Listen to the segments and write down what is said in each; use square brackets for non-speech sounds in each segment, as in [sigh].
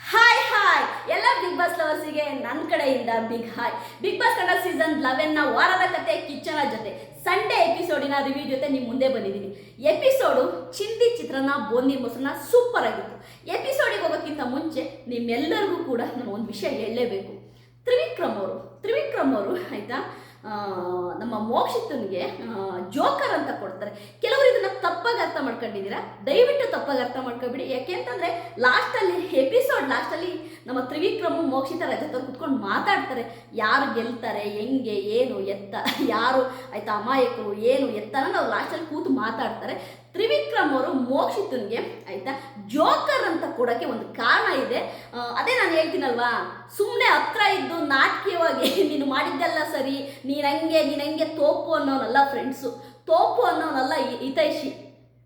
Hi hi ಎಲ್ಲ big boss ಲವರ್ಸಿಗೆ ನನ್ನ ಕಡೆಯಿಂದ big hi big boss Kannada season ಲೆವೆನ್ನ ವಾರದ ಕತೆ ಕಿಚ್ಚನ ಜೊತೆ. ಸಂಡೇ ಎಪಿಸೋಡಿನ ರಿವ್ಯೂ ಜೊತೆ ನಿಮ್ಮ ಮುಂದೆ ಬಂದಿದ್ದೀನಿ. ಎಪಿಸೋಡು ಚಿಂದಿ ಚಿತ್ರನ ಬೋಂದಿ ಮೊಸರನ್ನ ಸೂಪರ್ ಆಗಿತ್ತು. ಎಪಿಸೋಡಿಗೆ ಹೋಗೋಕ್ಕಿಂತ ಮುಂಚೆ ನಿಮ್ಮೆಲ್ಲರಿಗೂ ಕೂಡ ನಾನು ಒಂದು ವಿಷಯ ಹೇಳಲೇಬೇಕು. ತ್ರಿವಿಕ್ರಮ್ ಅವರು ತ್ರಿವಿಕ್ರಮ್ ಅವರು ಆಯಿತಾ? ನಮ್ಮ ಮೋಕ್ಷಿತನಿಗೆ ಜೋಕರ್ ಅಂತ ಕೊಡ್ತಾರೆ. ತಪ್ಪಾಗಿ ಅರ್ಥ ಮಾಡ್ಕೊಂಡಿದ್ದೀರಾ? ದಯವಿಟ್ಟು ತಪ್ಪಾಗಿ ಅರ್ಥ ಮಾಡ್ಕೊಬಿಡಿ ಯಾಕೆಂತಂದ್ರೆ ಲಾಸ್ಟಲ್ಲಿ ಎಪಿಸೋಡ್ ಲಾಸ್ಟಲ್ಲಿ ನಮ್ಮ ತ್ರಿವಿಕ್ರಮು, ಮೋಕ್ಷಿತ ರಜತ ಕುತ್ಕೊಂಡು ಮಾತಾಡ್ತಾರೆ. ಯಾರು ಗೆಲ್ತಾರೆ, ಹೆಂಗೆ, ಏನು, ಎತ್ತ, ಯಾರು, ಆಯ್ತಾ, ಅಮಾಯಕರು, ಏನು, ಎತ್ತ ನಾವು ಲಾಸ್ಟಲ್ಲಿ ಕೂತು ಮಾತಾಡ್ತಾರೆ. ತ್ರಿವಿಕ್ರಮ್ ಅವರು ಮೋಕ್ಷಿತನ್ಗೆ, ಆಯ್ತಾ ಜೋಕರ್ ಅಂತ ಕೊಡೋಕ್ಕೆ ಒಂದು ಕಾರಣ ಇದೆ. ಅದೇ ನಾನು ಹೇಳ್ತೀನಲ್ವಾ ಸುಮ್ಮನೆ ಹತ್ರ ಇದ್ದು ನಾಟಕೀಯವಾಗಿ [laughs] ನೀನು ಮಾಡಿದ್ದೆಲ್ಲ ಸರಿ ನೀನಂಗೆ ನೀನಂಗೆ ತೋಪು ಅನ್ನೋನಲ್ಲ ಫ್ರೆಂಡ್ಸು ತೋಪು ಅನ್ನೋನಲ್ಲ ಹಿತೈಷಿ.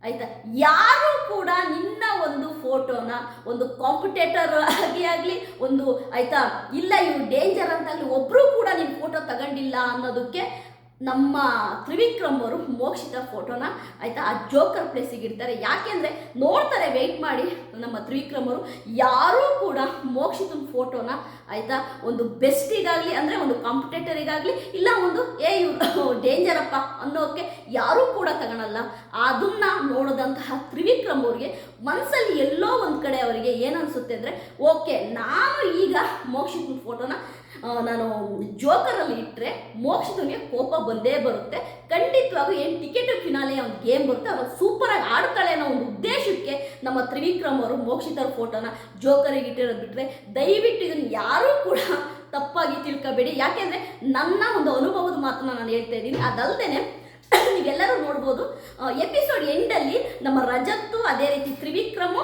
ಆಯ್ತಾ? ಯಾರು ಕೂಡ ನಿನ್ನ ಒಂದು ಫೋಟೋನ, ಒಂದು ಕಾಂಪಿಟೇಟರ್ ಆಗಿ ಆಗಲಿ, ಒಂದು ಆಯ್ತಾ? ಇಲ್ಲ, ಇವ್ರು ಡೇಂಜರ್ ಅಂತಾಗಲಿ ಒಬ್ಬರು ಕೂಡ ನಿನ್ನ ಫೋಟೋ ತಗೊಂಡಿಲ್ಲ ಅನ್ನೋದಕ್ಕೆ ನಮ್ಮ ತ್ರಿವಿಕ್ರಮ್ ಅವರು ಮೋಕ್ಷಿತ ಫೋಟೋನ ಆಯ್ತಾ ಆ ಜೋಕರ್ ಪ್ಲೇಸಿಗೆ ಇಡ್ತಾರೆ. ಯಾಕೆಂದ್ರೆ ನೋಡ್ತಾರೆ ವೆಯ್ಟ್ ಮಾಡಿ ನಮ್ಮ ತ್ರಿವಿಕ್ರಮ್ ಅವರು. ಯಾರೂ ಕೂಡ ಮೋಕ್ಷಿತನ ಫೋಟೋನ ಆಯ್ತಾ ಒಂದು ಬೆಸ್ಟಿಗಾಗಲಿ ಅಂದರೆ ಒಂದು ಕಾಂಪಿಟೇಟರಿಗಾಗಲಿ ಇಲ್ಲ ಒಂದು, ಏ ಡೇಂಜರ್ ಅಪ್ಪ ಅನ್ನೋಕ್ಕೆ ಯಾರೂ ಕೂಡ ತಗೊಳಲ್ಲ. ಅದನ್ನ ನೋಡಿದಂತಹ ತ್ರಿವಿಕ್ರಮ್ ಅವ್ರಿಗೆ ಮನಸ್ಸಲ್ಲಿ ಎಲ್ಲೋ ಒಂದು ಕಡೆ ಅವರಿಗೆ ಏನನ್ಸುತ್ತೆ ಅಂದರೆ, ಓಕೆ, ನಾನು ಈಗ ಮೋಕ್ಷಿತನ ಫೋಟೋನ ನಾನು ಜೋಕರಲ್ಲಿ ಇಟ್ಟರೆ ಮೋಕ್ಷದನಿಗೆ ಕೋಪ ಬಂದೇ ಬರುತ್ತೆ. ಖಂಡಿತವಾಗೂ ಏನು ಟಿಕೆಟ್ ಫಿನಾಲೆ ಒಂದು ಗೇಮ್ ಬರುತ್ತೆ ಅವಾಗ ಸೂಪರಾಗಿ ಆಡ್ತಾಳೆ ಅನ್ನೋ ಒಂದು ಉದ್ದೇಶಕ್ಕೆ ನಮ್ಮ ತ್ರಿವಿಕ್ರಮ್ ಅವರು ಮೋಕ್ಷಿತರ ಫೋಟೋನ ಜೋಕರಿಗೆ ಇಟ್ಟಿರೋದು ಬಿಟ್ಟರೆ ದಯವಿಟ್ಟು ಇದನ್ನು ಯಾರೂ ಕೂಡ ತಪ್ಪಾಗಿ ತಿಳ್ಕೊಬೇಡಿ. ಯಾಕೆಂದರೆ ನನ್ನ ಒಂದು ಅನುಭವದ ಮಾತನ್ನ ನಾನು ಹೇಳ್ತಾ ಇದ್ದೀನಿ. ಅದಲ್ಲದೆ ನೀವೆಲ್ಲರೂ ನೋಡ್ಬೋದು ಎಪಿಸೋಡ್ ಎಂಡಲ್ಲಿ ನಮ್ಮ ರಜತ್ತು, ಅದೇ ರೀತಿ ತ್ರಿವಿಕ್ರಮು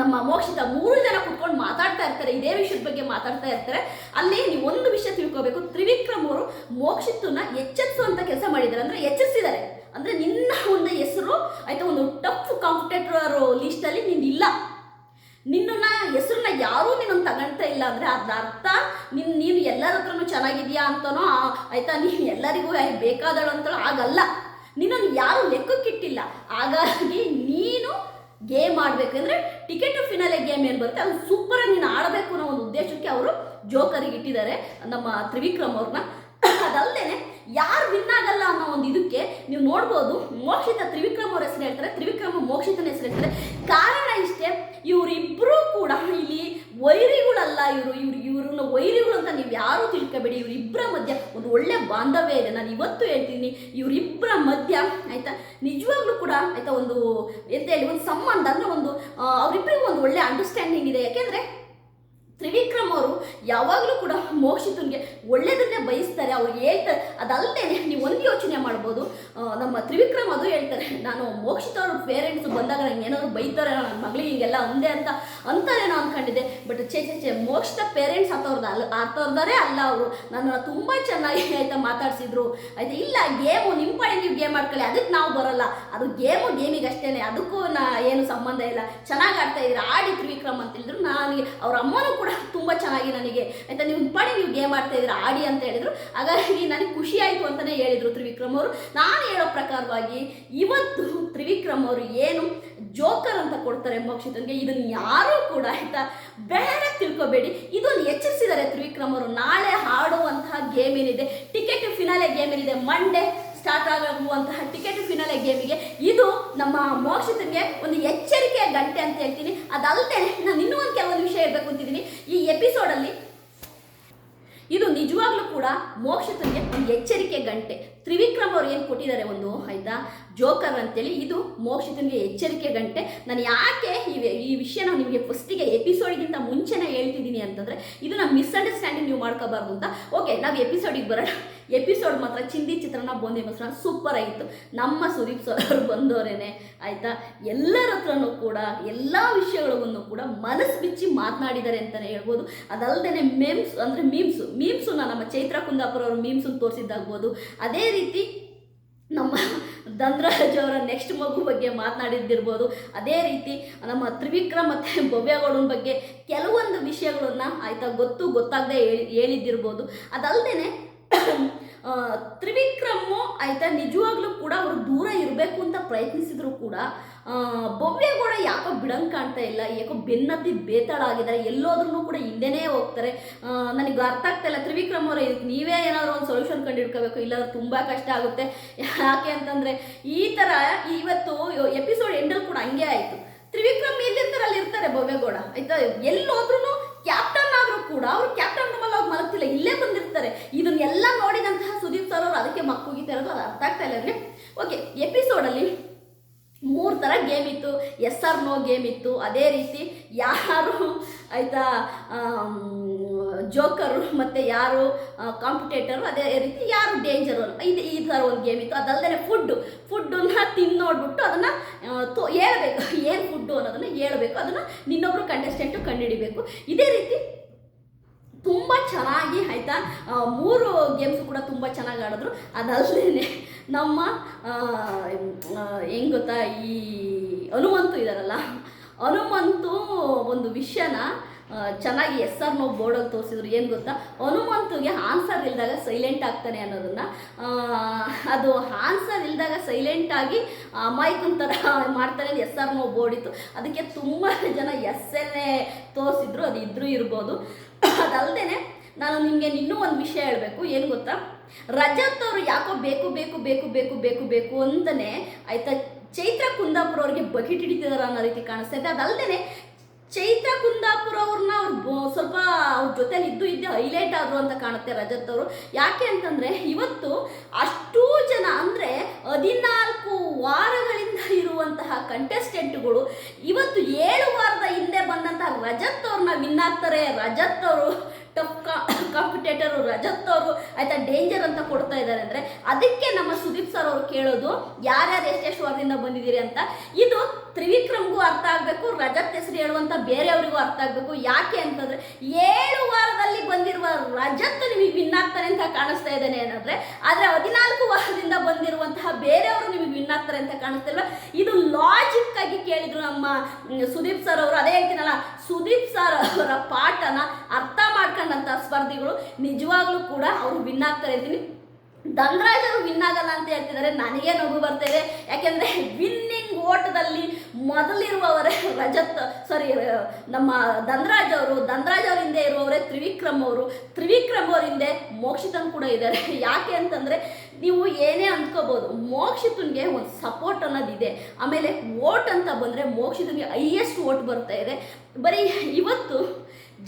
ನಮ್ಮ ಮೋಕ್ಷಿತ ಮೂರು ಜನ ಕುತ್ಕೊಂಡು ಮಾತಾಡ್ತಾ ಇರ್ತಾರೆ, ಇದೇ ವಿಷಯದ ಬಗ್ಗೆ ಮಾತಾಡ್ತಾ ಇರ್ತಾರೆ. ಅಲ್ಲಿ ನೀವು ಒಂದು ವಿಷಯ ತಿಳ್ಕೋಬೇಕು, ತ್ರಿವಿಕ್ರಮ್ ಅವರು ಮೋಕ್ಷಿತ್ತನ್ನ ಎಚ್ಚೆತ್ಸುವಂತ ಕೆಲಸ ಮಾಡಿದ್ದಾರೆ. ಅಂದ್ರೆ ಎಚ್ಚರಿಸಿದ್ದಾರೆ. ಅಂದ್ರೆ ನಿನ್ನ ಒಂದು ಹೆಸರು, ಆಯ್ತಾ, ಒಂದು ಟಫ್ ಕಾಂಪಿಟೇಟರ್ ಲಿಸ್ಟಲ್ಲಿ ನೀನು ಇಲ್ಲ. ನಿನ್ನ ಹೆಸರನ್ನ ಯಾರೂ ನೀನೊಂದು ತಗೊಳ್ತಾ ಇಲ್ಲ ಅಂದರೆ ಅದ್ರ ಅರ್ಥ, ನಿನ್, ನೀನು ಎಲ್ಲರ ಹತ್ರನು ಚೆನ್ನಾಗಿದೆಯಾ ಅಂತನೋ ಆಯಿತಾ, ನೀನು ಎಲ್ಲರಿಗೂ ಬೇಕಾದಳು ಅಂತಲೋ ಆಗಲ್ಲ ನಿನ್ನನ್ನು ಯಾರು ಲೆಕ್ಕಕ್ಕಿಟ್ಟಿಲ್ಲ. ಹಾಗಾಗಿ ನೀನು ಗೇಮ್ ಆಡಬೇಕಂದ್ರೆ ಟಿಕೆಟ್ ಫಿನಾಲೆ ಗೇಮ್ ಏನು ಬರುತ್ತೆ? ಅದು ಸೂಪರಾಗಿ ನೀನು ಆಡಬೇಕು ಅನ್ನೋ ಒಂದು ಉದ್ದೇಶಕ್ಕೆ ಅವರು ಜೋಕರಿಗೆ ಇಟ್ಟಿದ್ದಾರೆ. ನಮ್ಮ ತ್ರಿವಿಕ್ರಮ್ ಅವ್ರನ್ನ ಅದಲ್ಲದೆ ಯಾರು ವಿನ್ ಆಗಲ್ಲ ಅನ್ನೋ ಒಂದು ಇದಕ್ಕೆ ನೀವು ನೋಡ್ಬೋದು, ಮೋಕ್ಷಿತ ತ್ರಿವಿಕ್ರಮ್ ಅವ್ರ ಹೆಸರು ಹೇಳ್ತಾರೆ, ತ್ರಿವಿಕ್ರಮ ಮೋಕ್ಷಿತನ ಹೆಸರು ಹೇಳ್ತಾರೆ. ಕಾರಣ ಇಷ್ಟೇ ಇವರಿಬ್ಬರೂ ಕೂಡ ಇಲ್ಲಿ ವೈರಿಗಳಲ್ಲ ಇವರು ಇವ್ರು ಇವ್ರನ್ನ ವೈರಿಗಳು ಅಂತ ನೀವು ಯಾರೂ ತಿಳ್ಕೊಬೇಡಿ. ಇವರಿಬ್ಬರ ಮಧ್ಯ ಒಂದು ಒಳ್ಳೆ ಬಾಂಧವ್ಯ ಇದೆ. ನಾನು ಇವತ್ತು ಹೇಳ್ತೀನಿ ಇವರಿಬ್ಬರ ಮಧ್ಯ ಆಯ್ತಾ? ನಿಜವಾಗ್ಲೂ ಕೂಡ ಆಯ್ತಾ ಒಂದು ಎಂತ ಹೇಳಿ, ಒಂದು ಸಂಬಂಧ ಅಂದರೆ ಒಂದು ಅವರಿಬ್ಬರಿಗೂ ಒಂದು ಒಳ್ಳೆ ಅಂಡರ್ಸ್ಟ್ಯಾಂಡಿಂಗ್ ಇದೆ. ಯಾಕೆಂದ್ರೆ ತ್ರಿವಿಕ್ರಮ್ ಅವರು ಯಾವಾಗಲೂ ಕೂಡ ಮೋಕ್ಷಿತನಿಗೆ ಒಳ್ಳೆಯದನ್ನೇ ಬಯಸ್ತಾರೆ. ಅವ್ರು ಹೇಳ್ತಾರೆ, ಅದಲ್ಲದೆ ನೀವು ಒಂದು ಯೋಚನೆ ಮಾಡ್ಬೋದು. ನಮ್ಮ ತ್ರಿವಿಕ್ರಮ್ ಅದು ಹೇಳ್ತಾರೆ, ನಾನು ಮೋಕ್ಷಿತ ಅವ್ರ ಪೇರೆಂಟ್ಸ್ ಬಂದಾಗ ನಂಗೆ ಏನಾದ್ರು ಬೈತಾರೆ, ನನ್ನ ಮಗಳಿಗೆ ಹಿಂಗೆಲ್ಲ ಅಂದೆ ಅಂತ ಅಂತಾರೇನೋ ಅಂದ್ಕೊಂಡಿದ್ದೆ ಬಟ್ ಚೇ ಚೇ ಚೇ ಮೋಕ್ಷಿತ ಪೇರೆಂಟ್ಸ್ ಆತವ್ರದ್ದು ಅಲ್ಲ ಆತವ್ರದ್ದಾರೆ ಅಲ್ಲ ಅವರು. ನನ್ನ ತುಂಬ ಚೆನ್ನಾಗಿ ಆಯ್ತಾ ಮಾತಾಡ್ಸಿದ್ರು. ಆಯ್ತಾ, ಇಲ್ಲ ಗೇಮು ನಿಮ್ಮ ಪಾಡಿ ನೀವು ಗೇಮ್ ಆಡ್ಕೊಳ್ಳಿ ಅದಕ್ಕೆ ನಾವು ಬರಲ್ಲ. ಅದು ಗೇಮು ಗೇಮಿಗೆ ಅಷ್ಟೇ ಅದಕ್ಕೂ ನಾ ಏನು ಸಂಬಂಧ ಇಲ್ಲ. ಚೆನ್ನಾಗಿ ಆಡ್ತಾ ಇದ್ದೀರಾ, ಆಡಿ ತ್ರಿವಿಕ್ರಮ್ ಅಂತ ಹೇಳಿದ್ರು ನನಗೆ, ಅವ್ರ ಅಮ್ಮನೂ ಕೂಡ ತುಂಬ ಚೆನ್ನಾಗಿ ನನಗೆ, ಆಯ್ತಾ? ನೀವು ಪಡಿ ನೀವು ಗೇಮ್ ಆಡ್ತಾ ಇದ್ರೆ ಆಡಿ ಅಂತ ಹೇಳಿದ್ರು. ಹಾಗಾಗಿ ನನಗೆ ಖುಷಿ ಆಯಿತು ಅಂತಲೇ ಹೇಳಿದರು ತ್ರಿವಿಕ್ರಮ್ ಅವರು. ನಾನು ಹೇಳೋ ಪ್ರಕಾರವಾಗಿ ಇವತ್ತು ತ್ರಿವಿಕ್ರಮ್ ಅವರು ಏನು ಜೋಕರ್ ಅಂತ ಕೊಡ್ತಾರೆ ಮೋಕ್ಷಿತನ್ಗೆ ಇದನ್ನು ಯಾರೂ ಕೂಡ, ಆಯಿತಾ? ಬೇಡ ತಿಳ್ಕೊಬೇಡಿ. ಇದೊಂದು ಎಚ್ಚರಿಸಿದ್ದಾರೆ ತ್ರಿವಿಕ್ರಮ್ ಅವರು. ನಾಳೆ ಆಡುವಂತಹ ಗೇಮ್ ಏನಿದೆ, ಟಿಕೆಟ್ ಫಿನಾಲೆ ಗೇಮ್ ಏನಿದೆ ಮಂಡೇ ಸ್ಟಾರ್ಟ್ ಟಿಕೆಟ್ ಫಿನಾಲೆ ಗೇಮಿಗೆ ಇದು ನಮ್ಮ ಮೋಕ್ಷಿತನಿಗೆ ಒಂದು ಎಚ್ಚರಿಕೆಯ ಗಂಟೆ ಅಂತ ಹೇಳ್ತೀನಿ. ಅದಲ್ಲದೆ ನಾನು ಇನ್ನೂ ಒಂದು ಕೆಲವೊಂದು ವಿಷಯ ಇರಬೇಕು ಅಂತಿದ್ದೀನಿ ಈ ಎಪಿಸೋಡಲ್ಲಿ ಇದು ನಿಜವಾಗ್ಲೂ ಕೂಡ ಮೋಕ್ಷತನಿಗೆ ಒಂದು ಎಚ್ಚರಿಕೆ ಗಂಟೆ. ತ್ರಿವಿಕ್ರಮ್ ಅವ್ರು ಏನು ಕೊಟ್ಟಿದ್ದಾರೆ ಒಂದು, ಆಯ್ತಾ? ಜೋಕರ್ ಅಂತೇಳಿ, ಇದು ಮೋಕ್ಷಿತನಿಗೆ ಎಚ್ಚರಿಕೆ ಗಂಟೆ. ನಾನು ಯಾಕೆ ಈ ಈ ವಿಷಯ ನಾವು ನಿಮಗೆ ಫಸ್ಟಿಗೆ ಎಪಿಸೋಡ್ಗಿಂತ ಮುಂಚೆನೇ ಹೇಳ್ತಿದ್ದೀನಿ ಅಂತಂದರೆ ನಾವು ಮಿಸ್ಅಂಡರ್ಸ್ಟ್ಯಾಂಡಿಂಗ್ ನೀವು ಮಾಡ್ಕೋಬಾರ್ದು ಅಂತ. ಓಕೆ ನಾವು ಎಪಿಸೋಡಿಗೆ ಬರೋಣ. ಎಪಿಸೋಡ್ ಮಾತ್ರ, ಚಿಂದಿ ಚಿತ್ರನ ಬೋಂದಿ ಮೊಸರನ್ನ ಸೂಪರ್ ಆಗಿತ್ತು. ನಮ್ಮ ಸುದೀಪ್ ಸರ್ ಅವರು ಬಂದವರೇನೆ, ಆಯಿತಾ? ಎಲ್ಲರ ಹತ್ರನೂ ಕೂಡ, ಎಲ್ಲ ವಿಷಯಗಳಿಗೂ ಕೂಡ ಮನಸ್ಸು ಬಿಚ್ಚಿ ಮಾತನಾಡಿದ್ದಾರೆ ಅಂತಲೇ ಹೇಳ್ಬೋದು. ಅದಲ್ಲದೆ ಮೇಮ್ಸ್ ಅಂದರೆ ಮೀಮ್ಸು ಮೀಮ್ಸನ್ನ ನಮ್ಮ ಚೈತ್ರ ಕುಂದಾಪುರ ಅವರು ಮೀಮ್ಸನ್ನು ತೋರಿಸಿದ್ದಾಗ್ಬೋದು. ಅದೇ ರೀತಿ ನಮ್ಮ ಧನ್ರಾಜ್ ಅವರ ನೆಕ್ಸ್ಟ್ ಮಗು ಬಗ್ಗೆ ಮಾತನಾಡಿದ್ದಿರ್ಬೋದು. ಅದೇ ರೀತಿ ನಮ್ಮ ತ್ರಿವಿಕ್ರಮ್ ಮತ್ತು ಭವ್ಯಗೌಡನ ಬಗ್ಗೆ ಕೆಲವೊಂದು ವಿಷಯಗಳನ್ನ ಆಯಿತಾ ಗೊತ್ತು ಗೊತ್ತಾಗದೆ ಹೇಳಿ ಹೇಳಿದ್ದಿರ್ಬೋದು. ಅದಲ್ಲದೆ ತ್ರಿವಿಕ್ರಮು ಆಯ್ತಾ, ನಿಜವಾಗ್ಲೂ ಕೂಡ ಅವರು ದೂರ ಇರಬೇಕು ಅಂತ ಪ್ರಯತ್ನಿಸಿದ್ರು ಕೂಡ ಭವ್ಯಗೌಡ ಯಾಕೋ ಬಿಡಂಗೆ ಕಾಣ್ತಾ ಇಲ್ಲ, ಯಾಕೋ ಬೆನ್ನತ್ತಿ ಬೇತಾಳ ಆಗಿದ್ದಾರೆ ಎಲ್ಲೋದ್ರೂ ಕೂಡ ಹಿಂದೆನೇ ಹೋಗ್ತಾರೆ. ನನಗೆ ಅರ್ಥ ಆಗ್ತಾ ಇಲ್ಲ, ತ್ರಿವಿಕ್ರಮ್ ಅವರೇ ಇದಕ್ಕೆ ನೀವೇ ಏನಾದರೂ ಒಂದು ಸೊಲ್ಯೂಷನ್ ಕಂಡುಹಿಡ್ಕೋಬೇಕು ಇಲ್ಲಾಂದ್ರೆ ತುಂಬ ಕಷ್ಟ ಆಗುತ್ತೆ. ಯಾಕೆ ಅಂತಂದರೆ, ಈ ಥರ ಇವತ್ತು ಎಪಿಸೋಡ್ ಎಂಡಲ್ಲಿ ಕೂಡ ಹಂಗೆ ಆಯಿತು. ತ್ರಿವಿಕ್ರಮ್ ಎಲ್ಲಿರ್ತಾರೆ ಅಲ್ಲಿ ಇರ್ತಾರೆ ಭವ್ಯಗೌಡ ಆಯ್ತಾ? ಎಲ್ಲೋದ್ರೂ ಕ್ಯಾಪ್ಟನ್ ಆದರೂ ಕೂಡ, ಅವರು ಕ್ಯಾಪ್ಟನ್ ರೂಮಲ್ಲಿ ಅವ್ರು ಮಲಗ್ತಿಲ್ಲ, ಇಲ್ಲೇ ಬಂದಿರ್ತಾರೆ. ಇದನ್ನೆಲ್ಲ ನೋಡಿದಂತಹ ಅದಕ್ಕೆ ಮಕ್ಕಳಿಗೆ ಇರೋದು ಅದು ಅರ್ಥ ಆಗ್ತಾ ಇಲ್ಲ ಅಂದರೆ ಓಕೆ ಎಪಿಸೋಡಲ್ಲಿ ಮೂರು ಥರ ಗೇಮ್ ಇತ್ತು. ಎಸ್ ಆರ್ ನೋ ಗೇಮ್ ಇತ್ತು. ಅದೇ ರೀತಿ ಯಾರು ಆಯಿತಾ ಜೋಕರು ಮತ್ತು ಯಾರು ಕಾಂಪಿಟೇಟರು ಅದೇ ರೀತಿ ಯಾರು ಡೇಂಜರು ಇದು ಈ ಥರ ಒಂದು ಗೇಮ್ ಇತ್ತು. ಅದಲ್ಲದೆ ಫುಡ್ಡು ಫುಡ್ಡನ್ನ ತಿಂದು ನೋಡ್ಬಿಟ್ಟು ಅದನ್ನು ತೋ, ಹೇಳ್ಬೇಕು. ಏನು ಫುಡ್ಡು ಅನ್ನೋದನ್ನು ಹೇಳ್ಬೇಕು. ಅದನ್ನು ನಿನ್ನೊಬ್ಬರು ಕಂಟೆಸ್ಟೆಂಟು ಕಂಡುಹಿಡಿಬೇಕು ಇದೇ ರೀತಿ ತುಂಬ ಚೆನ್ನಾಗಿ ಆಯಿತಾ? ಮೂರು ಗೇಮ್ಸ್ ಕೂಡ ತುಂಬ ಚೆನ್ನಾಗಿ ಆಡಿದ್ರು. ಅದಲ್ಲದೇ ನಮ್ಮ ಹೆಂಗ್ ಗೊತ್ತಾ, ಈ ಹನುಮಂತು ಇದ್ದಾರಲ್ಲ ಹನುಮಂತು ಒಂದು ವಿಷಯನ ಚೆನ್ನಾಗಿ ಎಸ್ ಆರ್ ನೋ ಬೋರ್ಡಲ್ಲಿ ತೋರಿಸಿದ್ರು. ಏನು ಗೊತ್ತಾ? ಹನುಮಂತುಗೆ ಆನ್ಸರ್ ಇಲ್ದಾಗ ಸೈಲೆಂಟ್ ಆಗ್ತಾನೆ ಅನ್ನೋದನ್ನು. ಅದು ಆನ್ಸರ್ ಇಲ್ದಾಗ ಸೈಲೆಂಟಾಗಿ ಅಮಾಯಕನ ಥರ ಮಾಡ್ತಾನೆ ಎಸ್ ಆರ್ ನೋ ಬೋರ್ಡ್ ಇತ್ತು. ಅದಕ್ಕೆ ತುಂಬ ಜನ ಎಸ್ ಎನ್ನೇ ತೋರಿಸಿದ್ರು ಅದು ಇದ್ರೂ ಇರ್ಬೋದು. ಅದಲ್ಲದೆ ನಾನು ನಿಮಗೆ ಇನ್ನೂ ಒಂದು ವಿಷಯ ಹೇಳಬೇಕು. ಏನು ಗೊತ್ತಾ? ರಜತ್ ಅವರು ಯಾಕೋ ಬೇಕು ಬೇಕು ಬೇಕು ಬೇಕು ಬೇಕು ಬೇಕು ಅಂತಲೇ ಆಯ್ತಾ ಚೈತ್ರ ಕುಂದಾಪುರ ಅವ್ರಿಗೆ ಬಕೆಟ್ ಹಿಡಿತಿದಾರ ಅನ್ನೋ ರೀತಿ ಕಾಣಿಸ್ತಾ ಇದೆ. ಅದಲ್ಲದೆ ಚೈತ್ರ ಕುಂದಾಪುರ ಅವ್ರನ್ನ ಅವ್ರು ಸ್ವಲ್ಪ ಅವ್ರ ಜೊತೆಲಿ ಇದ್ದು ಇದ್ದೇ ಹೈಲೈಟ್ ಆದರು ಅಂತ ಕಾಣುತ್ತೆ ರಜತ್ ಅವರು. ಯಾಕೆ ಅಂತಂದರೆ ಇವತ್ತು ಅಷ್ಟೂ ಜನ ಅಂದರೆ ಹದಿನಾಲ್ಕು ವಾರಗಳಿಂದ ಇರುವಂತಹ ಕಂಟೆಸ್ಟೆಂಟ್ಗಳು ಇವತ್ತು ಏಳು ವಾರದ ಹಿಂದೆ ಬಂದಂತಹ ರಜತ್ ಅವ್ರನ್ನ ವಿನ್ ಆಗ್ತಾರೆ. ರಜತ್ ಅವರು ಟಫ್ ಕಾಂಪಿಟೇಟರು ರಜತ್ ಅವರು ಆಯ್ತಾ ಡೇಂಜರ್ ಅಂತ ಕೊಡ್ತಾ ಇದ್ದಾರೆ ಅಂದರೆ ಅದಕ್ಕೆ ನಮ್ಮ ಸುದೀಪ್ ಸರ್ ಅವರು ಕೇಳೋದು, ಯಾರ್ಯಾರು ಎಷ್ಟೆಷ್ಟು ವಾರದಿಂದ ಬಂದಿದ್ದೀರಿ ಅಂತ. ಇದು ತ್ರಿವಿಕ್ರಮ್ಗೂ ಅರ್ಥ ಆಗಬೇಕು, ರಜತ್ ಹೆಸರು ಹೇಳುವಂಥ ಬೇರೆಯವರಿಗೂ ಅರ್ಥ ಆಗಬೇಕು. ಯಾಕೆ ಅಂತಂದರೆ ಏಳು ವಾರದಲ್ಲಿ ಬಂದಿರುವ ರಜತ್ ನಿಮಗೆ ವಿನ್ ಆಗ್ತಾರೆ ಅಂತ ಕಾಣಿಸ್ತಾ ಇದ್ದಾನೆ ಏನಂದರೆ, ಆದರೆ ಹದಿನಾಲ್ಕು ವಾರದಿಂದ ಬಂದಿರುವಂತಹ ಬೇರೆಯವರು ನಿಮಗೆ ವಿನ್ ಆಗ್ತಾರೆ ಅಂತ ಕಾಣಿಸ್ತಿಲ್ಲ ಇದು ಲಾಜಿಕ್ ಆಗಿ ಕೇಳಿದ್ರು ನಮ್ಮ ಸುದೀಪ್ ಸರ್ ಅವರು. ಅದೇ ಹೇಳ್ತೀನಲ್ಲ, ಸುದೀಪ್ ಸರ್ ಅವರ ಪಾಠನ ಅರ್ಥ ಮಾಡ್ಕೊಂಡಂಥ ಸ್ಪರ್ಧಿಗಳು ನಿಜವಾಗ್ಲೂ ಕೂಡ ಅವರು ವಿನ್ ಆಗ್ತಾರೆ ಅಂತೀನಿ. ಧನ್ರಾಜ್ ಅವರು ವಿನ್ ಆಗಲ್ಲ ಅಂತ ಹೇಳ್ತಿದ್ದಾರೆ. ನನಗೆ ನಗು ಬರ್ತಾ ಇದೆ. ಯಾಕೆಂದರೆ ವಿನ್ನಿಂಗ್ ಓಟದಲ್ಲಿ ಮೊದಲಿರುವವರೇ ರಜತ್ ಸಾರಿ ನಮ್ಮ ಧನರಾಜ್ ಅವರು, ಧನರಾಜ್ ಅವ್ರ ಹಿಂದೆ ಇರುವವರೇ ತ್ರಿವಿಕ್ರಮ್ ಅವರು. ತ್ರಿವಿಕ್ರಮ್ ಅವ್ರ ಹಿಂದೆ ಮೋಕ್ಷಿತನ್ ಕೂಡ ಇದ್ದಾರೆ. ಯಾಕೆ ಅಂತಂದರೆ ನೀವು ಏನೇ ಅಂದ್ಕೋಬೋದು, ಮೋಕ್ಷಿತನ್ಗೆ ಒಂದು ಸಪೋರ್ಟ್ ಅನ್ನೋದಿದೆ. ಆಮೇಲೆ ಓಟ್ ಅಂತ ಬಂದರೆ ಮೋಕ್ಷಿತನ್ಗೆ ಹೈಯೆಸ್ಟ್ ಓಟ್ ಬರ್ತಾ ಇದೆ. ಬರೀ ಇವತ್ತು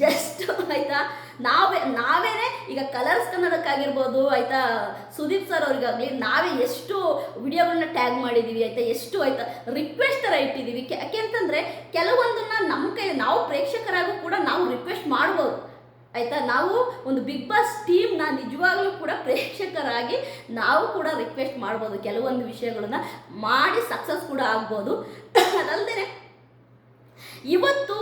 ಜಸ್ಟ್ ಆಯ್ತಾ? ನಾವೇ ನಾವೇನೆ ಈಗ ಕಲರ್ಸ್ ಕನ್ನಡಕ್ಕಾಗಿರ್ಬೋದು, ಆಯ್ತಾ? ಸುದೀಪ್ ಸರ್ ಅವ್ರಿಗಾಗಲಿ ನಾವೇ ಎಷ್ಟು ವಿಡಿಯೋಗಳನ್ನ ಟ್ಯಾಗ್ ಮಾಡಿದ್ದೀವಿ ಆಯ್ತಾ? ಎಷ್ಟು, ಆಯ್ತಾ? ರಿಕ್ವೆಸ್ಟ್ ಥರ ಇಟ್ಟಿದ್ದೀವಿ ಯಾಕೆಂತಂದ್ರೆ ಕೆಲವೊಂದನ್ನ ನಮ್ಮ ಕೈ ನಾವು ಪ್ರೇಕ್ಷಕರಾಗೂ ಕೂಡ ನಾವು ರಿಕ್ವೆಸ್ಟ್ ಮಾಡ್ಬೋದು. ಆಯಿತಾ? ನಾವು ಒಂದು ಬಿಗ್ ಬಾಸ್ ಟೀಮ್ನ ನಿಜವಾಗ್ಲೂ ಕೂಡ ಪ್ರೇಕ್ಷಕರಾಗಿ ನಾವು ಕೂಡ ರಿಕ್ವೆಸ್ಟ್ ಮಾಡ್ಬೋದು. ಕೆಲವೊಂದು ವಿಷಯಗಳನ್ನ ಮಾಡಿ ಸಕ್ಸಸ್ ಕೂಡ ಆಗ್ಬೋದು. [coughs] ಅದಲ್ಲದೆ ಇವತ್ತು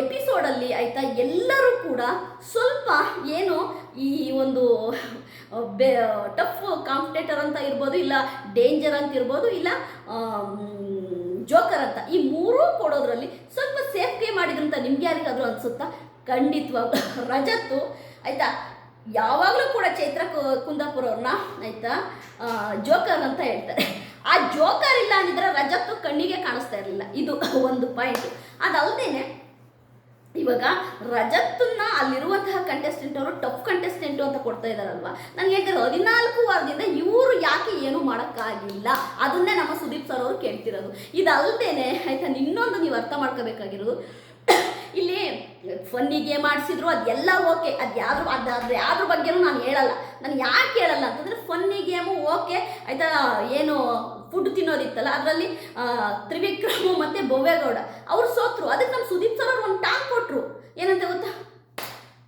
ಎಪಿಸೋಡಲ್ಲಿ ಆಯಿತಾ, ಎಲ್ಲರೂ ಕೂಡ ಸ್ವಲ್ಪ ಏನು ಈ ಒಂದು ಬೆ ಟಫ್ ಕಾಂಪಿಟೇಟರ್ ಅಂತ ಇರ್ಬೋದು, ಇಲ್ಲ ಡೇಂಜರ್ ಅಂತ ಇರ್ಬೋದು, ಇಲ್ಲ ಜೋಕರ್ ಅಂತ. ಈ ಮೂರೂ ಕೊಡೋದ್ರಲ್ಲಿ ಸ್ವಲ್ಪ ಸೇಫ್ ಗೇಮ್ ಮಾಡಿದ್ರು ಅಂತ ನಿಮ್ಗೆ ಯಾರಿಗಾದ್ರೂ ಅನ್ಸುತ್ತಾ? ಖಂಡಿತವಾಗ [laughs] ರಜತ್ತು. ಆಯಿತಾ? ಯಾವಾಗಲೂ ಕೂಡ ಚೈತ್ರ ಕುಂದಾಪುರ ಅವ್ರನ್ನ ಆಯಿತಾ? ಜೋಕರ್ ಅಂತ ಹೇಳ್ತಾರೆ. ಆ ಜೋಕರ್ ಇಲ್ಲ ಅಂದಿದ್ರೆ ರಜತ್ತು ಕಣ್ಣಿಗೆ ಕಾಣಿಸ್ತಾ ಇರಲಿಲ್ಲ. ಇದು ಒಂದು ಪಾಯಿಂಟ್ ಅದಲ್ದೇನೆ ಇವಾಗ ರಜತ್ತನ್ನ ಅಲ್ಲಿರುವಂತಹ ಕಂಟೆಸ್ಟೆಂಟ್ ಅವರು ಟಫ್ ಕಂಟೆಸ್ಟೆಂಟ್ ಅಂತ ಕೊಡ್ತಾ ಇದಾರಲ್ವಾ? ನನಗೆ ಯಾಕಂದ್ರೆ ಹದಿನಾಲ್ಕು ವಾರದಿಂದ ಇವರು ಯಾಕೆ ಏನು ಮಾಡೋಕ್ಕಾಗಿಲ್ಲ? ಅದನ್ನೇ ನಮ್ಮ ಸುದೀಪ್ ಸರ್ ಅವರು ಕೇಳ್ತಿರೋದು. ಇದಲ್ದೇನೆ ಆಯ್ತಾ, ಇನ್ನೊಂದು ನೀವು ಅರ್ಥ ಮಾಡ್ಕೋಬೇಕಾಗಿರೋದು. ಇಲ್ಲಿ ಫನ್ನಿ ಗೇಮ್ ಆಡಿಸಿದ್ರು, ಅದೆಲ್ಲ ಓಕೆ ಅದು ಯಾರು ಅದು ಯಾರ ಬಗ್ಗೆನೂ ನಾನು ಹೇಳಲ್ಲ. ನಾನು ಯಾಕೆ ಹೇಳಲ್ಲ ಅಂತಂದರೆ ಫನ್ನಿ ಗೇಮು ಓಕೆ ಆಯಿತಾ, ಏನು ಫುಡ್ ತಿನ್ನೋದಿತ್ತಲ್ಲ, ಅದರಲ್ಲಿ ತ್ರಿವಿಕ್ರಮು ಮತ್ತು ಬೊವ್ವೇಗೌಡ ಅವ್ರು ಸೋತ್ರು. ಅದಕ್ಕೆ ನಮ್ಮ ಸುದೀಪ್ ಸರ್ ಅವ್ರು ಒಂದು ಟಾಂಗ್ ಕೊಟ್ಟರು ಏನಂತ ಗೊತ್ತಾ?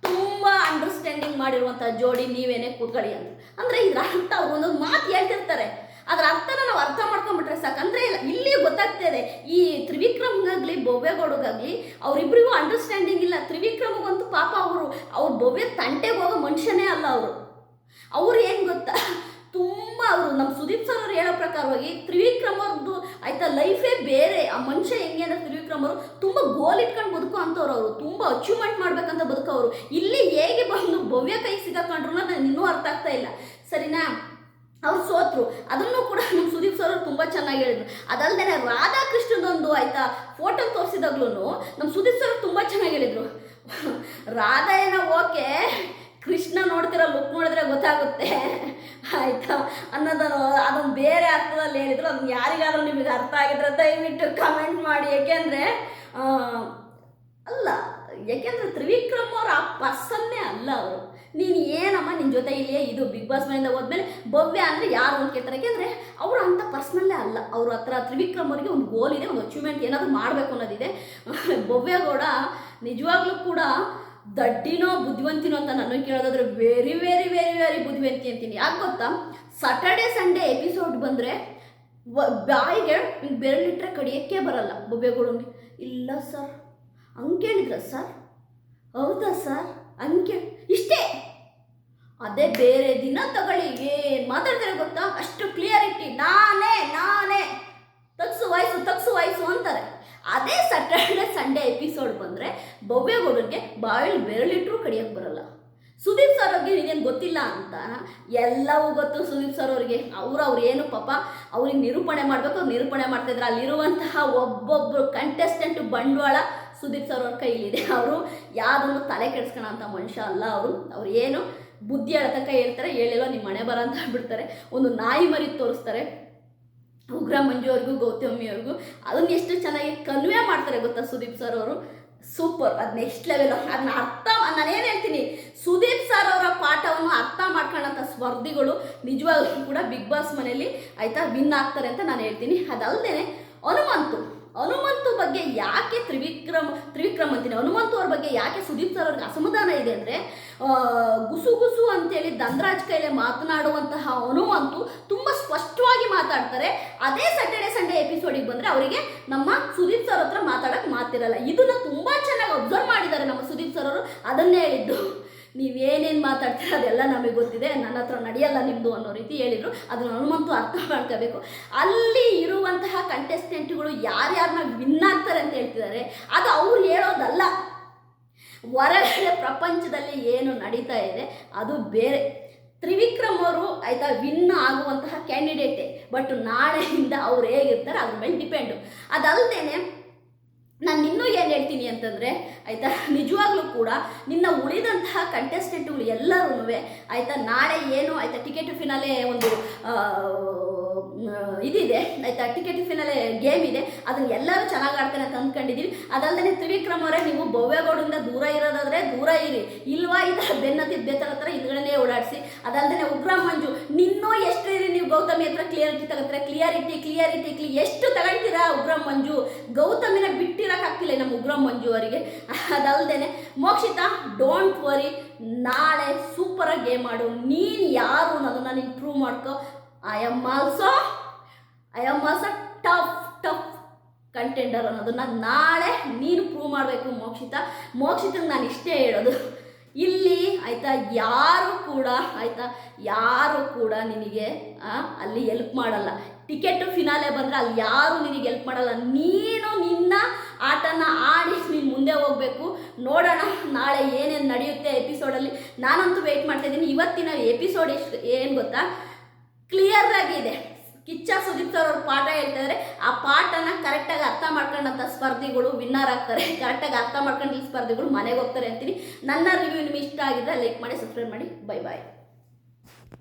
ತುಂಬ ಅಂಡರ್ಸ್ಟ್ಯಾಂಡಿಂಗ್ ಮಾಡಿರುವಂಥ ಜೋಡಿ ನೀವೇನೇ ಕೂತ್ಕೊಳ್ಳಿ ಅಂತ. ಅಂದರೆ ಇದ್ರ ಅರ್ಥ ಅವ್ರು ಒಂದೊಂದು ಮಾತು ಹೇಳ್ತಿರ್ತಾರೆ. ಅದರ ಅರ್ಥನ ನಾವು ಅರ್ಥ ಮಾಡ್ಕೊಂಡ್ಬಿಟ್ರೆ ಇಲ್ಲ ಇಲ್ಲಿ ಗೊತ್ತಾಗ್ತಾ ಇದೆ. ಈ ತ್ರಿವಿಕ್ರಮ್ಗಾಗಲಿ ಬೊವ್ವೇಗೌಡಗಾಗಲಿ ಅವರಿಬ್ಬರಿಗೂ ಅಂಡರ್ಸ್ಟ್ಯಾಂಡಿಂಗ್ ಇಲ್ಲ. ತ್ರಿವಿಕ್ರಮ್ಗಂತೂ ಪಾಪ ಅವರು, ಅವ್ರು ಬೊವ್ವೆ ತಂಟೆಗೆ ಹೋಗೋ ಮನುಷ್ಯನೇ ಅಲ್ಲ ಅವರು. ಅವ್ರು ಏನು ಗೊತ್ತಾ? ನಮ್ಮ ಸುದೀಪ್ ಸರ್ ಅವ್ರು ಹೇಳೋ ಪ್ರಕಾರವಾಗಿ ತ್ರಿವಿಕ್ರಮ್ ಅವ್ರದ್ದು ಆಯ್ತಾ ಲೈಫೇ ಬೇರೆ. ಆ ಮನುಷ್ಯ ಹೆಂಗೆ ಅಂದ್ರೆ ತ್ರಿವಿಕ್ರಮ್ ಅವರು ತುಂಬ ಗೋಲ್ ಇಟ್ಕೊಂಡು ಬದುಕೋ ಅಂಥವ್ರು ಅವರು. ತುಂಬ ಅಚೀವ್ಮೆಂಟ್ ಮಾಡ್ಬೇಕಂತ ಅವರು. ಇಲ್ಲಿ ಹೇಗೆ ಬಂದು ಭವ್ಯ ಕೈ ಸಿಗಾಕೊಂಡ್ರು ನನಗೆ ಇನ್ನೂ ಅರ್ಥ ಆಗ್ತಾ ಇಲ್ಲ. ಸರಿನಾ? ಅವ್ರು ಸೋತ್ರು. ಅದನ್ನು ಕೂಡ ನಮ್ಮ ಸುದೀಪ್ ಸರ್ ಅವರು ತುಂಬ ಚೆನ್ನಾಗಿ ಹೇಳಿದ್ರು. ಅದಲ್ಲದೆ ರಾಧಾಕೃಷ್ಣದೊಂದು ಆಯ್ತಾ ಫೋಟೋ ತೋರಿಸಿದಾಗ್ಲೂ ನಮ್ಮ ಸುದೀಪ್ ಸರ್ ತುಂಬ ಚೆನ್ನಾಗಿ ಹೇಳಿದ್ರು. ರಾಧಾ ಏನೋ ಓಕೆ ಕೃಷ್ಣ ನೋಡ್ತಿರೋ ಲುಕ್ ನೋಡಿದ್ರೆ ಗೊತ್ತಾಗುತ್ತೆ. ಆಯ್ತಾ? ಅನ್ನೋದನ್ನು ಅದನ್ನು ಬೇರೆ ಅರ್ಥದಲ್ಲಿ ಹೇಳಿದ್ರು. ಅದನ್ನ ಯಾರಿಗಾದ್ರೂ ನಿಮಗೆ ಅರ್ಥ ಆಗಿದ್ರೆ ದಯವಿಟ್ಟು ಕಮೆಂಟ್ ಮಾಡಿ. ಏಕೆಂದರೆ ಅಲ್ಲ ಯಾಕೆಂದ್ರೆ ತ್ರಿವಿಕ್ರಮ್ ಅವರು ಆ ಪರ್ಸನ್ನೇ ಅಲ್ಲ ಅವರು. ನೀನು ಏನಮ್ಮ ನಿನ್ನ ಜೊತೆ ಇಲ್ಲಿಯೇ ಇದು ಬಿಗ್ ಬಾಸ್ ಮನೆಯಿಂದ ಹೋದ್ಮೇಲೆ ಭವ್ಯ ಅಂದರೆ ಯಾರು ಅಂತ ಕೇಳ್ತಾರೆ. ಯಾಕೆಂದರೆ ಅವರು ಅಂಥ ಪರ್ಸ್ನಲ್ಲೇ ಅಲ್ಲ ಅವ್ರ ಹತ್ರ ತ್ರಿವಿಕ್ರಮ್ ಅವರಿಗೆ ಒಂದು ಗೋಲ್ ಇದೆ, ಒಂದು ಅಚೀವ್ಮೆಂಟ್ ಏನಾದರೂ ಮಾಡಬೇಕು ಅನ್ನೋದಿದೆ. ಭವ್ಯಗೌಡ ನಿಜವಾಗ್ಲೂ ಕೂಡ ದಡ್ಡಿನೋ ಬುದ್ಧಿವಂತಿನೋ ಅಂತ ನನಗೆ ಕೇಳೋದಾದ್ರೆ ವೆರಿ ವೆರಿ ವೆರಿ ವೆರಿ ಬುದ್ಧಿವಂತಿ ಅಂತೀನಿ. ಯಾಕೆ ಗೊತ್ತಾ? ಸಾಟರ್ಡೆ ಸಂಡೇ ಎಪಿಸೋಡ್ ಬಂದರೆ ಬಾಯಿಗೆ ಹಿಂಗೆ ಬೆರಳಿಟ್ರೆ ಕಡಿಯೋಕ್ಕೆ ಬರಲ್ಲ ಬೊಬ್ಬೆಗಳಂಗೆ. ಇಲ್ಲ ಸರ್ ಹಂಗೆ ಕೇಳಿದ್ರ ಸರ್ ಹೌದಾ ಸರ್ ಹಂಗೆ ಇಷ್ಟೇ. ಅದೇ ಬೇರೆ ದಿನ ತಗೊಳ್ಳಿ, ಏನು ಮಾತಾಡ್ತಾರೆ ಗೊತ್ತಾ? ಅಷ್ಟು ಕ್ಲಿಯರಿಟಿ ನಾನೇ ನಾನೇ. ತಗ್ಸು ವಾಯ್ಸು ತಗ್ಸು ವಾಯ್ಸು ಅಂತಾರೆ. ಅದೇ ಸಟರ್ಡೇ ಸಂಡೇ ಎಪಿಸೋಡ್ ಬಂದರೆ ಭವ್ಯಗೌಡರಿಗೆ ಬಾಯಲ್ಲಿ ಬೆರಳಿಟ್ರೂ ಕಡಿಯೋಕೆ ಬರಲ್ಲ. ಸುದೀಪ್ ಸರ್ ಅವ್ರಿಗೆ ನೀನೇನು ಗೊತ್ತಿಲ್ಲ ಅಂತ ಎಲ್ಲವೂ ಗೊತ್ತು ಸುದೀಪ್ ಸರ್ ಅವ್ರಿಗೆ. ಅವ್ರು ಅವ್ರು ಏನು ಪಾಪ ಅವ್ರಿಗೆ ನಿರೂಪಣೆ ಮಾಡಬೇಕು, ಅವ್ರು ನಿರೂಪಣೆ ಮಾಡ್ತಿದ್ರು ಅಲ್ಲಿರುವಂತಹ ಒಬ್ಬೊಬ್ಬರು ಕಂಟೆಸ್ಟೆಂಟ್ ಬಂಡವಾಳ ಸುದೀಪ್ ಸರ್ ಅವ್ರ ಕೈಲಿದೆ. ಅವರು ಯಾವುದನ್ನು ತಲೆ ಕೆಡಿಸ್ಕೋಣ ಅಂತ ಮನುಷ್ಯ ಅಲ್ಲ ಅವರು. ಅವ್ರು ಏನು ಬುದ್ಧಿ ತನಕ ಹೇಳ್ತಾರೆ ಹೇಳಿಲ್ಲ ನಿಮ್ಮ ಮನೆ ಬರ ಅಂತ ಬಿಡ್ತಾರೆ ಒಂದು ನಾಯಿ ಮರಿ ತೋರಿಸ್ತಾರೆ. ಉಗ್ರ ಮಂಜು ಅವ್ರಿಗೂ ಗೌತಮಿ ಅವ್ರಿಗೂ ಅದನ್ನ ಎಷ್ಟು ಚೆನ್ನಾಗಿ ಕನ್ವೆ ಮಾಡ್ತಾರೆ ಗೊತ್ತಾ ಸುದೀಪ್ ಸರ್ ಅವರು? ಸೂಪರ್ ಅದು ನೆಕ್ಸ್ಟ್ ಲೆವೆಲ್ ಅದನ್ನ ಅರ್ಥ ನಾನೇನು ಹೇಳ್ತೀನಿ? ಸುದೀಪ್ ಸರ್ ಅವರ ಪಾಠವನ್ನು ಅರ್ಥ ಮಾಡ್ಕೊಳ್ಳೋಂಥ ಸ್ಪರ್ಧಿಗಳು ನಿಜವಾಗ್ಲೂ ಕೂಡ ಬಿಗ್ ಬಾಸ್ ಮನೆಯಲ್ಲಿ ಆಯಿತಾ ವಿನ್ ಆಗ್ತಾರೆ ಅಂತ ನಾನು ಹೇಳ್ತೀನಿ. ಅದಲ್ದೇನೆ, ಹನುಮಂತು. ಹನುಮಂತು ಬಗ್ಗೆ ಯಾಕೆ ತ್ರಿವಿಕ್ರಮ್ ತ್ರಿವಿಕ್ರಮ್ ಅಂತೀನಿ, ಹನುಮಂತು ಅವ್ರ ಬಗ್ಗೆ ಯಾಕೆ ಸುದೀಪ್ ಸರ್ ಅವ್ರಿಗೆ ಅಸಮಾಧಾನ ಇದೆ ಅಂದರೆ ಗುಸು ಗುಸು ಅಂತೇಳಿ ಧನರಾಜ್ ಕೈಲೆ ಮಾತನಾಡುವಂತಹ ಹನುಮಂತು ತುಂಬ ಸ್ಪಷ್ಟವಾಗಿ ಮಾತಾಡ್ತಾರೆ. ಅದೇ ಸ್ಯಾಟರ್ಡೆ ಸಂಡೇ ಎಪಿಸೋಡಿಗೆ ಬಂದರೆ ಅವರಿಗೆ ನಮ್ಮ ಸುದೀಪ್ ಸರ್ ಹತ್ರ ಮಾತಾಡೋಕ್ಕೆ ಮಾತಿರಲ್ಲ. ಇದನ್ನು ತುಂಬ ಚೆನ್ನಾಗಿ ಅಬ್ಸರ್ವ್ ಮಾಡಿದ್ದಾರೆ ನಮ್ಮ ಸುದೀಪ್ ಸರ್ ಅವರು. ಅದನ್ನೇ ಹೇಳಿದ್ದು. ನೀವೇನೇನು ಮಾತಾಡ್ತೀರ ಅದೆಲ್ಲ ನಮಗೆ ಗೊತ್ತಿದೆ, ನನ್ನ ಹತ್ರ ನಡೆಯಲ್ಲ ನಿಮ್ಮದು ಅನ್ನೋ ರೀತಿ ಹೇಳಿದರು. ಅದನ್ನು ಹನುಮಂತು ಅರ್ಥ ಮಾಡ್ಕೋಬೇಕು. ಅಲ್ಲಿ ಇರುವಂತಹ ಕಂಟೆಸ್ಟೆಂಟ್ಗಳು ಯಾರ್ಯಾರನ್ನ ವಿನ್ ಆಗ್ತಾರೆ ಅಂತ ಹೇಳ್ತಿದ್ದಾರೆ, ಅದು ಅವ್ರು ಹೇಳೋದಲ್ಲ. ಹೊರಗಡೆ ಪ್ರಪಂಚದಲ್ಲಿ ಏನು ನಡೀತಾ ಇದೆ, ಅದು ಬೇರೆ. ತ್ರಿವಿಕ್ರಮ್ ಅವರು ಆಯಿತಾ ವಿನ್ ಆಗುವಂತಹ ಕ್ಯಾಂಡಿಡೇಟೇ ಬಟ್ ನಾಳೆಯಿಂದ ಅವ್ರು ಹೇಗಿರ್ತಾರೆ, ಅದ್ರ ಮೇಲೆ ಡಿಪೆಂಡು ಅದಲ್ಲದೆ ನಾನು ಇನ್ನೂ ಏನು ಹೇಳ್ತೀನಿ ಅಂತಂದರೆ, ಆಯಿತಾ? ನಿಜವಾಗ್ಲೂ ಕೂಡ ನಿನ್ನ ಉಳಿದಂತಹ ಕಂಟೆಸ್ಟೆಂಟ್ಗಳು ಎಲ್ಲರೂ ಆಯಿತಾ? ನಾಳೆ ಏನು, ಆಯಿತಾ? ಟಿಕೆಟ್ ಫಿನಾಲೆ ಒಂದು ಇದಿದೆ, ಆಯಿತಾ? ಟಿಕೆಟ್ ಫಿನಾಲೆ ಗೇಮ್ ಇದೆ. ಅದನ್ನ ಎಲ್ಲರೂ ಚೆನ್ನಾಗಿ ಆಡ್ತಾರೆ ಅಂತ ಅಂದ್ಕೊಂಡಿದ್ದೀವಿ ಅದಲ್ಲದೆ ತ್ರಿವಿಕ್ರಮ್ ಅವರೇ, ನೀವು ಭವ್ಯಗೌಡಿಂದ ದೂರ ಇರೋದಾದರೆ ದೂರ ಇರಿ. ಇಲ್ವಾ? ಇದ್ದ ಬೆನ್ನತ್ತಿದ್ದ ಬೆನ್ನತ್ತಿದ ಬೇತರ ಹತ್ರ ಇದ್ಗಳನ್ನೇ ಓಡಾಡಿಸಿ. ಅದಲ್ಲದೆ ಉಗ್ರ ಮಂಜು. ನಿನ್ನೂ ಎಷ್ಟು ಇರಿ ನೀವು ಗೌತಮಿ ಹತ್ರ ಕ್ಲಿಯರಿಟಿ ತಗೋತೀರ? ಕ್ಲಿಯರಿಟಿ ಕ್ಲಿಯರಿಟಿ ಕ್ಲಿ ಎಷ್ಟು ತಗೊಳ್ತೀರಾ ಉಗ್ರ ಮಂಜು? ಗೌತಮಿನ ಬಿಟ್ಟಿರೋಕ್ಕಾಗ್ತಿಲ್ಲ ನಮ್ಮ ಉಗ್ರ ಮಂಜು ಅವರಿಗೆ. ಅದಲ್ಲದೆ ಮೋಕ್ಷಿತ ಡೋಂಟ್ ವರಿ ನಾಳೆ ಸೂಪರಾಗಿ ಗೇಮ್ ಆಡು. ನೀನು ಯಾರು ಅನ್ನೋದನ್ನ ನೀನು ಪ್ರೂವ್ ಮಾಡ್ಕೊ. I am also I am also tough tough contender ಅನ್ನೋದನ್ನ ನಾಳೆ ನೀನು ಪ್ರೂವ್ ಮಾಡಬೇಕು ಮೋಕ್ಷಿತ. ಮೋಕ್ಷಿತಂಗೆ ನಾನು ಇಷ್ಟೇ ಹೇಳೋದು. ಇಲ್ಲಿ ಆಯಿತಾ, ಯಾರು ಕೂಡ, ಆಯಿತಾ, ಯಾರು ಕೂಡ ನಿನಗೆ ಅಲ್ಲಿ ಎಲ್ಪ್ ಮಾಡಲ್ಲ. ಟಿಕೆಟ್ ಫಿನಾಲೆ ಬಂದರೆ ಅಲ್ಲಿ ಯಾರು ನಿನಗೆ ಎಲ್ಪ್ ಮಾಡಲ್ಲ. ನೀನು ನಿನ್ನ ಆಟನ ಆಡಿ ನೀನು ಮುಂದೆ ಹೋಗಬೇಕು. ನೋಡೋಣ ನಾಳೆ ಏನೇನು ನಡೆಯುತ್ತೆ ಎಪಿಸೋಡಲ್ಲಿ ನಾನಂತೂ ವೆಯ್ಟ್ ಮಾಡ್ತಾ ಇದ್ದೀನಿ. ಇವತ್ತಿನ ಎಪಿಸೋಡ್ ಎಷ್ಟು, ಏನು ಗೊತ್ತಾ? ಕ್ಲಿಯರ್ ಆಗಿದೆ. ಕಿಚ್ಚ ಸುದೀಪ್ ಸರ್ ಅವ್ರ ಪಾಠ ಹೇಳ್ತಾ ಇದ್ದಾರೆ ಆ ಪಾಠನ ಕರೆಕ್ಟಾಗಿ ಅರ್ಥ ಮಾಡ್ಕೊಂಡಂಥ ಸ್ಪರ್ಧಿಗಳು ವಿನ್ನರ್ ಆಗ್ತಾರೆ. ಕರೆಕ್ಟಾಗಿ ಅರ್ಥ ಮಾಡ್ಕೊಂಡು ಸ್ಪರ್ಧಿಗಳು ಮನೆಗೆ ಹೋಗ್ತಾರೆ ಅಂತೀನಿ. ನನ್ನ ರಿವ್ಯೂ ನಿಮ್ಗೆ ಇಷ್ಟ ಆಗಿದ್ರೆ ಲೈಕ್ ಮಾಡಿ ಸಬ್ಸ್ಕ್ರೈಬ್ ಮಾಡಿ. Bye bye